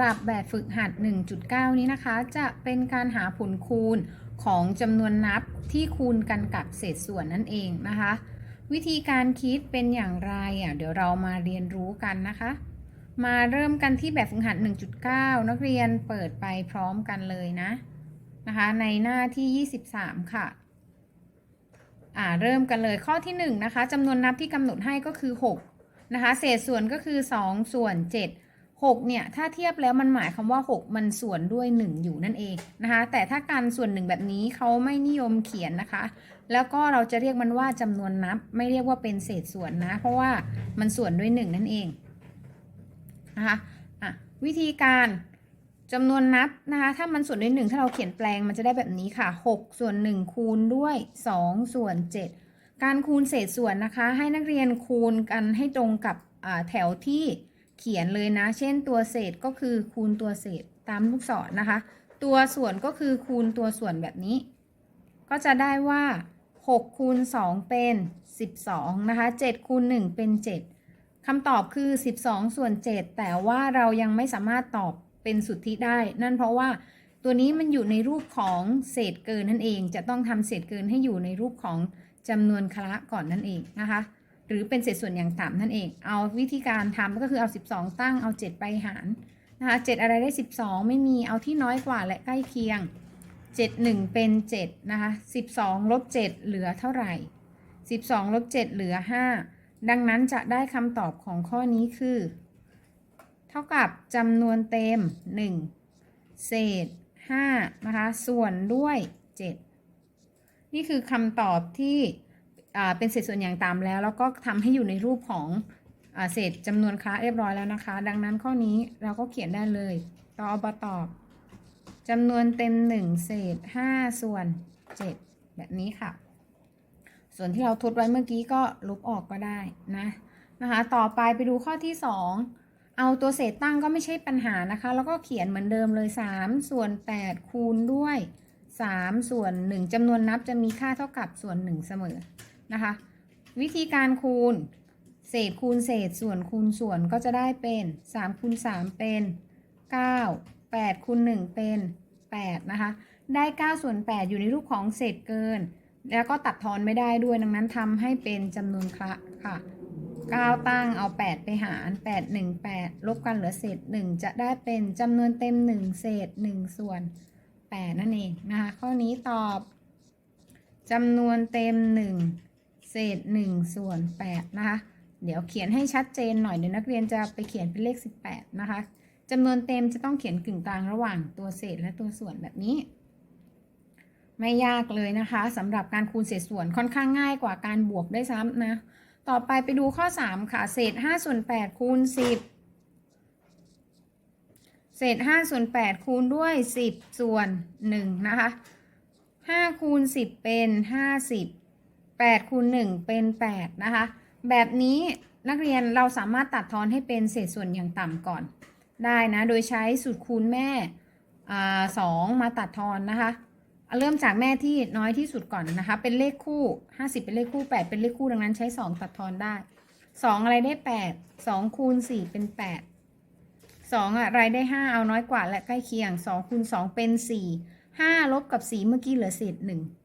หรับแบบฝึกหัด 1.9 นี้นะคะ จะเป็นการหาผลคูณของจำนวนนับที่คูณกันกับเศษส่วนนั่นเองนะคะ วิธีการคิดเป็นอย่างไรอะเดี๋ยวเรามาเรียนรู้กันนะคะ มาเริ่มกันที่แบบฝึกหัด 1.9 นักเรียนเปิดไปพร้อมกันเลยนะนะคะ ในหน้าที่ 23 ค่ะอ่าเริ่มกันเลยข้อที่ 1 นะคะจำนวนนับที่กำหนดให้ก็คือ 6 นะคะ เศษส่วนก็คือ 2 ส่วน 7 6เนี่ยถ้าเทียบแล้วมันหมายควาว่า 6 มันส่วนด้วย 1 อยู่นั่นเองนะคะแต่ถ้าการส่วน1แบบนี้เขาไม่นิยมเขียนนะคะ แล้วก็เราจะเรียกมันว่าจำนวนนับ ไม่เรียกว่าเป็นเศษส่วนนะ เพราะว่ามันส่วนด้วย 1 นั่นเองนะคะอะวิธีการจำนวนนับนะคะถ้ามันส่วนด้วย 1 ถ้าเราเขียนแปลงมันจะได้แบบนี้ค่ะ 6 ส่วน 1 คูณด้วย 2 ส่วน 7 การคูณเศษส่วนนะคะ ให้นักเรียนคูณกันให้ตรงกับแถวที่ เขียนเลยนะ เช่นตัวเศษก็คือคูณตัวเศษตามลูกศรนนะคะ ตัวส่วนก็คือคูณตัวส่วนแบบนี้ ก็จะได้ว่า6คูณ2เป็น 12 นะคะ7คูณ1เป็น 7คำตอบคือ 12 ส่วน 7 แต่ว่าเรายังไม่สามารถตอบเป็นสุทธิได้ นั่นเพราะว่าตัวนี้มันอยู่ในรูปของเศษเกินนั่นเอง จะต้องทำเศษเกินให้อยู่ในรูปของจำนวนคละก่อนนั่นเองนะคะ หรือเป็นเศษส่วนอย่างต่ำนั่นเอง เอาวิธีการทำก็คือเอา 12 ตั้งเอา 7 ไปหารนะคะ7อะไรได้ 12 ไม่มีเอาที่น้อยกว่าและใกล้เคียง 7 1 เป็น7นะคะ12ลบ7เหลือเท่าไหร่ 12ลบ7เหลือ 5 ดังนั้นจะได้คำตอบของข้อนี้คือ เท่ากับจำนวนเต็ม 1 เศษ5นะคะส่วนด้วย 7 นี่คือคำตอบที่ เป็นเศษส่วนอย่างต่ำแล้ว แล้วก็ทำให้อยู่ในรูปของเศษจำนวนคละเรียบร้อยแล้วนะคะ ดังนั้นข้อนี้เราก็เขียนได้เลยต่อบตอบจำนวนเต็ม 1 เศษ 5 ส่วน 7 แบบนี้ค่ะ ส่วนที่เราทดไว้เมื่อกี้ก็ลบออกก็ได้นะนะคะ ต่อไปไปดูข้อที่ 2 เอาตัวเศษตั้งก็ไม่ใช่ปัญหานะคะ แล้วก็เขียนเหมือนเดิมเลย 3 ส่วน 8 คูณด้วย 3 ส่วน 1จำนวนนับจะมีค่าเท่ากับส่วน 1 เสมอ นะคะ วิธีการคูณ เศษคูณเศษส่วนคูณส่วนก็จะได้เป็น3คูณ3เป็น 9 8คูณ1เป็น 8 นะคะ ได้ 9 ส่วน 8 อยู่ในรูปของเศษเกิน แล้วก็ตัดทอนไม่ได้ด้วยดังนั้นทำให้เป็นจำนวนคละค่ะ 9 ตั้งเอา 8 ไปหาร 8 1 8 ลบกันเหลือเศษ 1 จะได้เป็นจำนวนเต็ม 1 เศษ 1 ส่วน 8 นั่นเองนะคะ ข้อนี้ตอบจำนวนเต็ม 1 เศษ1ส่วน8นะคะ เดี๋ยวเขียนให้ชัดเจนหน่อยเดี๋ยวนักเรียนจะไปเขียนเป็นเลข18นะคะจำนวนเต็มจะต้องเขียนกึ่งกลางระหว่างตัวเศษและตัวส่วนแบบนี้ ไม่ยากเลยนะคะสำหรับการคูณเศษส่วนค่อนข้างง่ายกว่าการบวกได้ซ้ำนะ ต่อไปไปดูข้อ 3 ค่ะ เศษ5ส่วน8คูณ10 เศษ5ส่วน8คูณด้วย 10 ส่วน1นะคะ5คูณ10 เป็น 50 8คูณ1เป็น 8 นะคะ แบบนี้นักเรียนเราสามารถตัดทอนให้เป็นเศษส่วนอย่างต่ำก่อน ได้นะ โดยใช้สูตรคูณแม่สองมาตัดทอนนะคะ เริ่มจากแม่ที่น้อยที่สุดก่อนนะคะ เป็นเลขคู่ 50 เป็นเลขคู่ 8 เป็นเลขคู่ดังนั้นใช้ 2 ตัดทอนได้ 2 อะไรได้ 8 2คูณ4เป็น 8 2 อะไรได้ 5 เอาน้อยกว่าและใกล้เคียง 2คูณ2เป็น 4 5 ลบกับ 4 เมื่อกี้เหลือเศษ1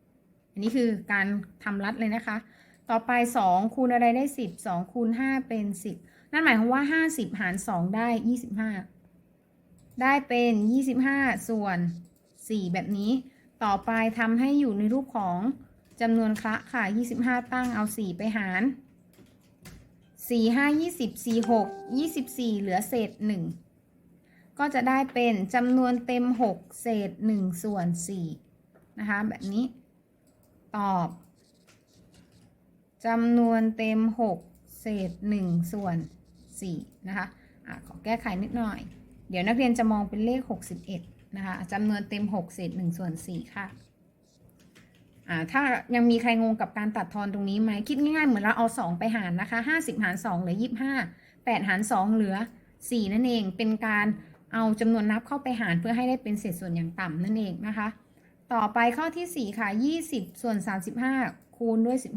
อันนี้คือการทำรัดเลยนะคะ ต่อไป 2 คูณอะไรได้ 10 2คูณ5เป็น 10 นั่นหมายความว่า 50 หาร 2 ได้ 25 ได้เป็น 25 ส่วน 4 แบบนี้ ต่อไปทำให้อยู่ในรูปของจำนวนคละค่ะ 25 ตั้งเอา 4 ไปหาร 4 5 20 4 6 24 เหลือเศษ 1 ก็จะได้เป็นจำนวนเต็ม 6 เศษ 1 ส่วน 4 นะคะ แบบนี้ ตอบจำนวนเต็ม 6 เศษ 1 ส่วน 4 นะคะอะขอแก้ไขนิดหน่อย เดี๋ยวนักเรียนจะมองเป็นเลข 61 นะคะจำนวนเต็ม 6 เศษ 1 ส่วน 4 ค่ะอ่าถ้ายังมีใครงงกับการตัดทอนตรงนี้ไหมคิดง่ายๆ เหมือนเราเอา 2 ไปหารนะคะ 50 หาร 2 เหลือ 25 8 หาร 2 เหลือ 4 นั่นเอง เป็นการเอาจำนวนนับเข้าไปหารเพื่อให้ได้เป็นเศษส่วนอย่างต่ำนั่นเองนะคะ ต่อไปข้อที่4ค่ะ20ส่วน35คูณด้วย15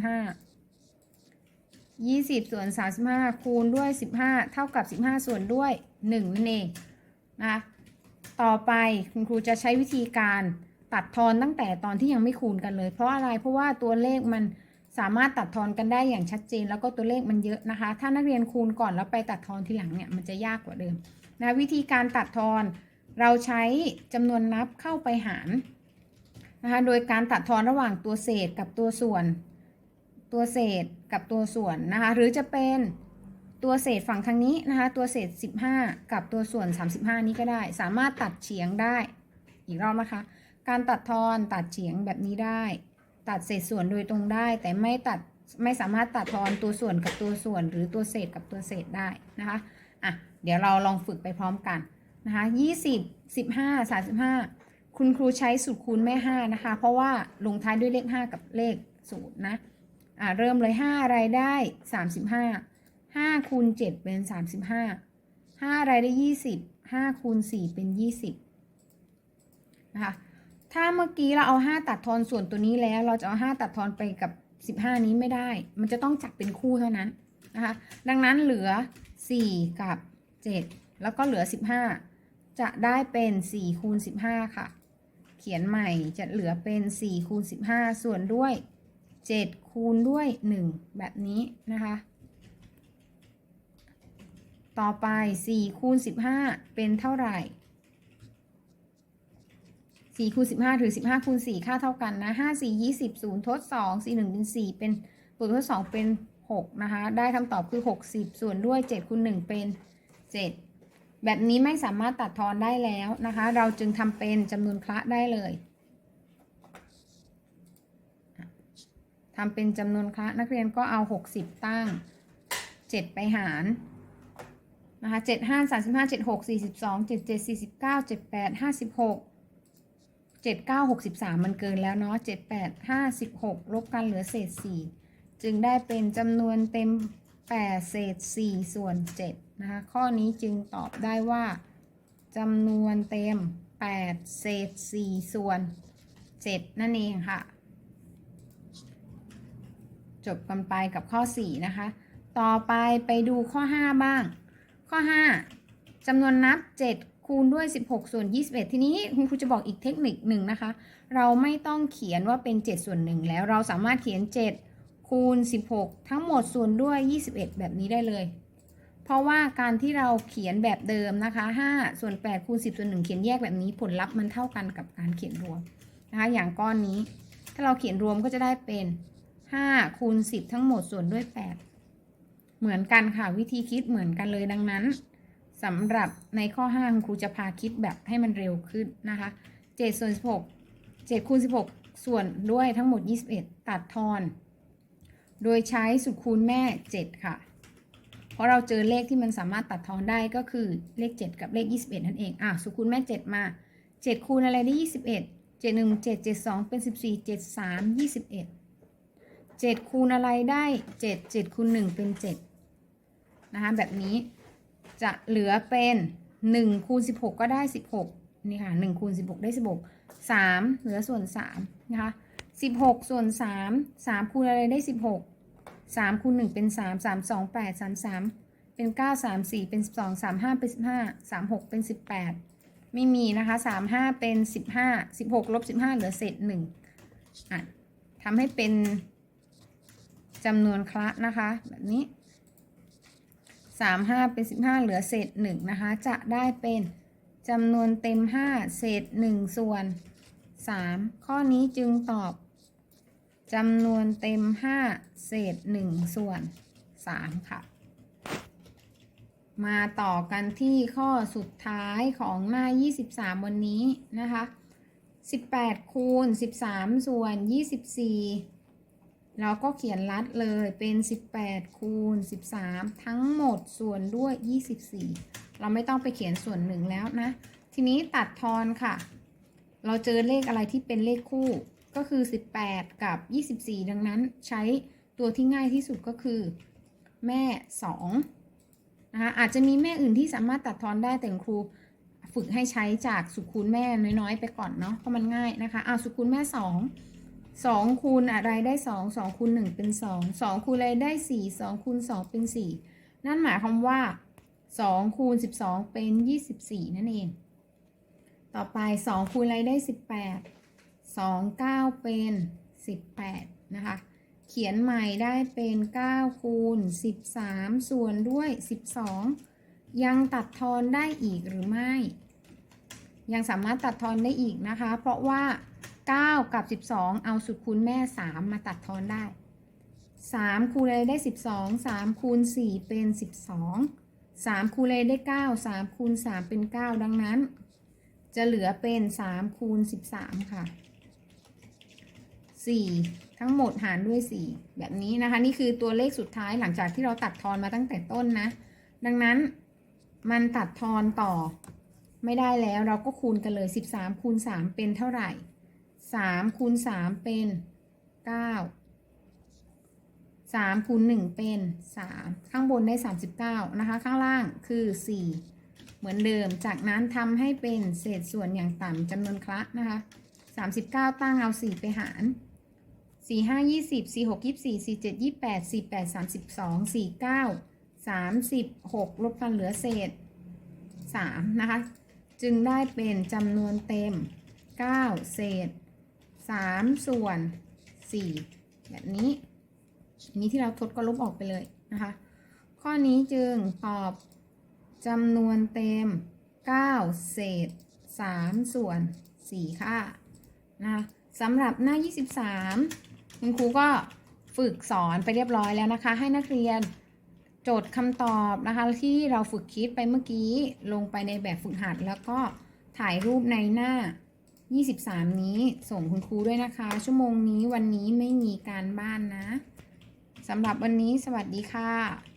20ส่วน35คูณด้วย15เท่ากับ15ส่วนด้วย1นั่นเองนะคะต่อไปคุณครูจะใช้วิธีการตัดทอนตั้งแต่ตอนที่ยังไม่คูณกันเลย เพราะอะไรเพราะว่าตัวเลขมันสามารถตัดทอนกันได้อย่างชัดเจน แล้วก็ตัวเลขมันเยอะนะคะ ถ้านักเรียนคูณก่อนแล้วไปตัดทอนทีหลังเนี่ยมันจะยากกว่าเดิมนะวิธีการตัดทอนเราใช้จำนวนนับเข้าไปหาร นะคะ โดยการตัดทอนระหว่างตัวเศษกับตัวส่วน ตัวเศษกับตัวส่วนนะคะ หรือจะเป็นตัวเศษฝั่งทางนี้นะคะ ตัวเศษ 15 กับตัวส่วน 35 นี้ก็ได้ สามารถตัดเฉียงได้ อีกรอบนะคะ การตัดทอนตัดเฉียงแบบนี้ได้ ตัดเศษส่วนโดยตรงได้ แต่ไม่ตัดไม่สามารถตัดทอนตัวส่วนกับตัวส่วน หรือตัวเศษกับตัวเศษได้นะคะ อะ เดี๋ยวเราลองฝึกไปพร้อมกันนะคะ 20 15 35 คุณครูใช้สูตรคูณแม่ 5 นะคะ เพราะว่าลงท้ายด้วยเลข 5 กับเลข0นะอะเริ่มเลย5อะไรได้ 35 5คูณ7เป็น 35 5อะไรได้ 20 5คูณ4เป็น 20นะคะถ้าเมื่อกี้เราเอา 5 ตัดทอนส่วนตัวนี้แล้ว เราจะเอา 5 ตัดทอนไปกับ 15 นี้ไม่ได้ มันจะต้องจับเป็นคู่เท่านั้นนะคะดังนั้นเหลือ 4 กับ 7 แล้วก็เหลือ 15 จะได้เป็น 4 คูณ 15 ค่ะ เขียนใหม่จะเหลือเป็น4คูณ15 ส่วนด้วย 7 คูณด้วย 1 แบบนี้นะคะ ต่อไป4คูณ15 เป็นเท่าไหร่4คูณ15 ถือ 15คูณ4ค่าเท่ากันนะ 5 4 20 0 ทด 2 4 1 เป็น 4 เป็นบวกทด 2 เป็น 6 นะคะ ได้คำตอบคือ 60 ส่วนด้วย 7คูณ1เป็น 7 แบบนี้ไม่สามารถตัดทอนได้แล้วนะคะ เราจึงทำเป็นจำนวนคละได้เลยทำเป็นจำนวนคละนักเรียนก็เอา 60 ตั้ง 7 ไปหารนะคะ7 5 35 7 6 42 7 7 49 7 8 56 7 9 63มันเกินแล้วเนาะ7 8 56ลบกันเหลือเศษ4จึงได้เป็นจำนวนเต็ม8เศษ4ส่วน7 นะคะข้อนี้จึงตอบได้ว่าจำนวนเต็ม 8 เศษ 4 ส่วน 7 นั่นเองค่ะ จบกันไปกับข้อ 4 นะคะ ต่อไปไปดูข้อ 5 บ้าง ข้อ 5จำนวนนับ 7 คูณด้วย 16 ส่วน 21 ทีนี้คุณครูจะบอกอีกเทคนิคหนึ่งนะคะ เราไม่ต้องเขียนว่าเป็น 7 ส่วน 1 แล้วเราสามารถเขียน 7 คูณ 16 ทั้งหมดส่วนด้วย 21 แบบนี้ได้เลย เพราะว่าการที่เราเขียนแบบเดิมนะคะ 5 ส่วน8คูณ10 ส่วน1เขียนแยกแบบนี้ผลลัพธ์มันเท่ากันกับการเขียนรวมนะคะ อย่างก้อนนี้ ถ้าเราเขียนรวมก็จะได้เป็น 5 คูณ 10 ทั้งหมดส่วนด้วย 8 เหมือนกันค่ะวิธีคิดเหมือนกันเลยดังนั้นสำหรับในข้อ5คุณครูจะพาคิดแบบให้มันเร็วขึ้นนะคะ7ส่วน16 7คูณ16 ส่วนด้วยทั้งหมด 21 ตัดทอน โดยใช้สูตรคูณแม่ 7 ค่ะ เพราะเราเจอเลขที่มันสามารถตัดทอนได้ก็คือเลข 7 กับเลข 21 นั่นเองอะสูตรคูณแม่ 7 มา 7 คูณอะไรได้ 21 7 1 7 7 2 เป็น 14 7 3 21 7 คูณอะไรได้ 7 7 คูณ 1 เป็น 7 นะคะ แบบนี้จะเหลือเป็น 1 คูณ 16 ก็ได้ 16 นี่ค่ะ 1 คูณ 16 ได้ 16 3 เหลือส่วน 3 นะคะ 16 ส่วน 3 3 คูณอะไรได้ 16 3คูณ1เป็น3 3 2 8 3 3เป็น9 3 4เป็น12 3 5เป็น15 3 6เป็น18ไม่มีนะคะ3 5เป็น15 16ลบ15เหลือเศษ1อะทำให้เป็นจำนวนคละนะคะ แบบนี้3 5เป็น15เหลือเศษ1นะคะ จะได้เป็นจำนวนเต็ม5เศษ1ส่วน3ข้อนี้จึงตอบ จำนวนเต็ม 5 เศษ 1 ส่วน 3 ค่ะ มาต่อกันที่ข้อสุดท้ายของหน้า 23 วันนี้นะคะ 18 คูณ 13 ส่วน 24 เราก็เขียนลัดเลยเป็น 18 คูณ 13 ทั้งหมดส่วนด้วย 24 เราไม่ต้องไปเขียนส่วนหนึ่งแล้วนะ ทีนี้ตัดทอนค่ะ เราเจอเลขอะไรที่เป็นเลขคู่ ก็คือ 18 กับ 24 ดังนั้นใช้ตัวที่ง่ายที่สุดก็คือแม่ 2 นะคะอาจจะมีแม่อื่นที่สามารถตัดทอนได้แต่ครูฝึกให้ใช้จากสุคูณแม่น้อยๆ ไปก่อนเนาะเพราะมันง่ายนะคะเอาสุคูณแม่ 2 2 คูณอะไรได้ 2 2คูณ1 เป็น 2 2 คูณอะไรได้ 4 2 คูณ 2 เป็น 4 นั่นหมายความว่า 2 คูณ 12 เป็น 24 นั่นเอง ต่อไป 2 คูณอะไรได้ 18 2 9เป็น18นะคะ เขียนใหม่ได้เป็น9คูณ13ส่วนด้วย12ยังตัดทอนได้อีกหรือไม่ ยังสามารถตัดทอนได้อีกนะคะ เพราะว่า 9 กับ 12 เอาสุดคูณแม่ 3 มาตัดทอนได้ 3 คูณอะไรได้ 12 3 คูณ 4 เป็น 12 3 คูณอะไรได้ 9 3 คูณ 3 เป็น 9 ดังนั้น จะเหลือเป็น 3 คูณ 13 ค่ะ 4 ทั้งหมดหารด้วย 4 แบบนี้นะคะ นี่คือตัวเลขสุดท้ายหลังจากที่เราตัดทอนมาตั้งแต่ต้นนะ ดังนั้นมันตัดทอนต่อไม่ได้แล้วเราก็คูณกันเลย 13คูณ3เป็นเท่าไหร่ 3คูณ3เป็น 9 3คูณ1เป็น 3 ข้างบนได้ 39 นะคะ ข้างล่างคือ 4 เหมือนเดิม จากนั้นทำให้เป็นเศษส่วนอย่างต่ำจำนวนคละนะคะ 39 ตั้งเอา 4 ไปหาร สี่ห้ายี่สิบสี่หกยี่สี่สี่เจ็ดยี่แปดสี่แปดสามสิบสองสี่เก้าสามสิบหกลบกันเหลือเศษสามนะคะ จึงได้เป็นจำนวนเต็มเก้าเศษสามส่วนสี่แบบนี้นนี้ที่เราทดก็ลบออกไปเลยนะคะ ข้อนี้จึงตอบจำนวนเต็ม 9 เศษ 3 ส่วน 4 ค่ะนะสำหรับหน้า 23 คุณครูก็ฝึกสอนไปเรียบร้อยแล้วนะคะ ให้นักเรียนโจทย์คำตอบนะคะ ที่เราฝึกคิดไปเมื่อกี้ลงไปในแบบฝึกหัด แล้วก็ถ่ายรูปในหน้า 23 นี้ส่งคุณครูด้วยนะคะ ชั่วโมงนี้วันนี้ไม่มีการบ้านนะสำหรับวันนี้สวัสดีค่ะ